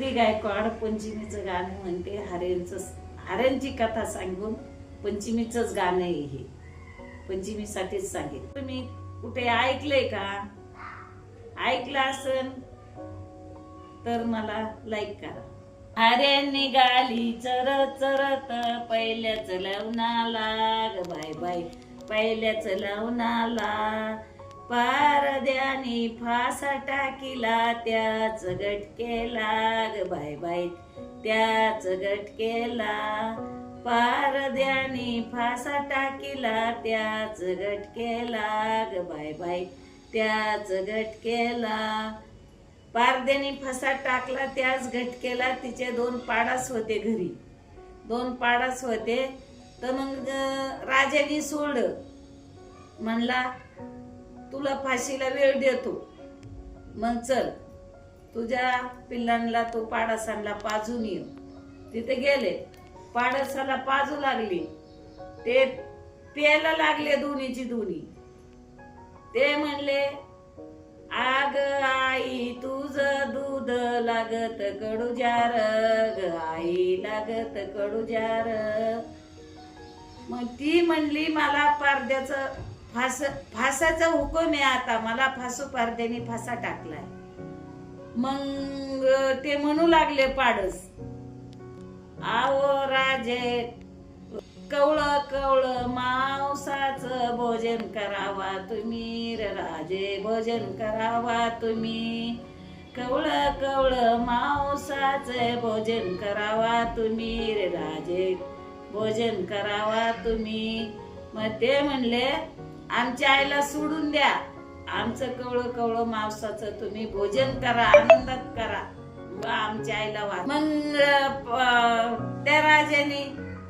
सावित्री गायकवाड पंचमीचं गाणं म्हणते. हरेंचं हरेंची कथा सांगून पंचमीचंच गाणं आहे हे. पंचमीसाठीच सांगेल तुम्ही कुठे ऐकलंय का? ऐकलं असन तर मला लाईक करा. अरे निघाली चरत चरत पहिल्याच लवणाला ग बाय बाय पहिल्याच लवणाला पारद्यानी फासा टाकीला त्याच गटकेला. ग बाय बाय त्याच गटकेला. पारद्यानी फासा टाकीला त्याच गटकेला. ग बाय बाय त्याच गटकेला. पारद्याने फसा टाकला त्याच घटकेला तिचे दोन पाडास होते घरी. दोन पाडास होते. तर मग राजाने सोडलं. म्हणला तुला फाशीला वेळ देतो. मग चल. तुझ्या पिल्लांना तो पाडासांना पाजून ये. तिथे गेले. पाडासाला पाजू लागली. ते प्यायला लागले दोन्हीची दोन्ही. ते म्हणले आग आई तुझ दूध लागत कडू जार ग आई लागत कडू जार मग ती म्हणली मला पारद्याचं फास फासाचा हुकम आहे आता. मला फासू पारदेने फासा टाकलाय. मग ते म्हणू लागले पाडस. आवो राजे कवळ कवळ मांसाच भोजन करावा तुम्ही. रे राजे भोजन करावा तुम्ही. कवळ कवळ मांसाचं भोजन करावा तुम्ही. रे राजे भोजन करावा तुम्ही. मग ते म्हणले आमच्या आईला सोडून द्या. आमचं कवळ कवळ मांसाचं तुम्ही भोजन करा आनंदात करा. आमच्या आईला वा मग त्या राजाने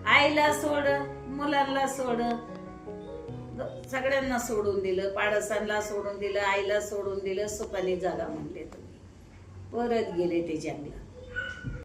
आईला सोड मुलांना सोड सगळ्यांना सोडून दिलं पाडसांना सोडून दिलं आईला सोडून दिलं सुखाने जागा म्हणले तुम्ही. परत गेले ते जंगलात.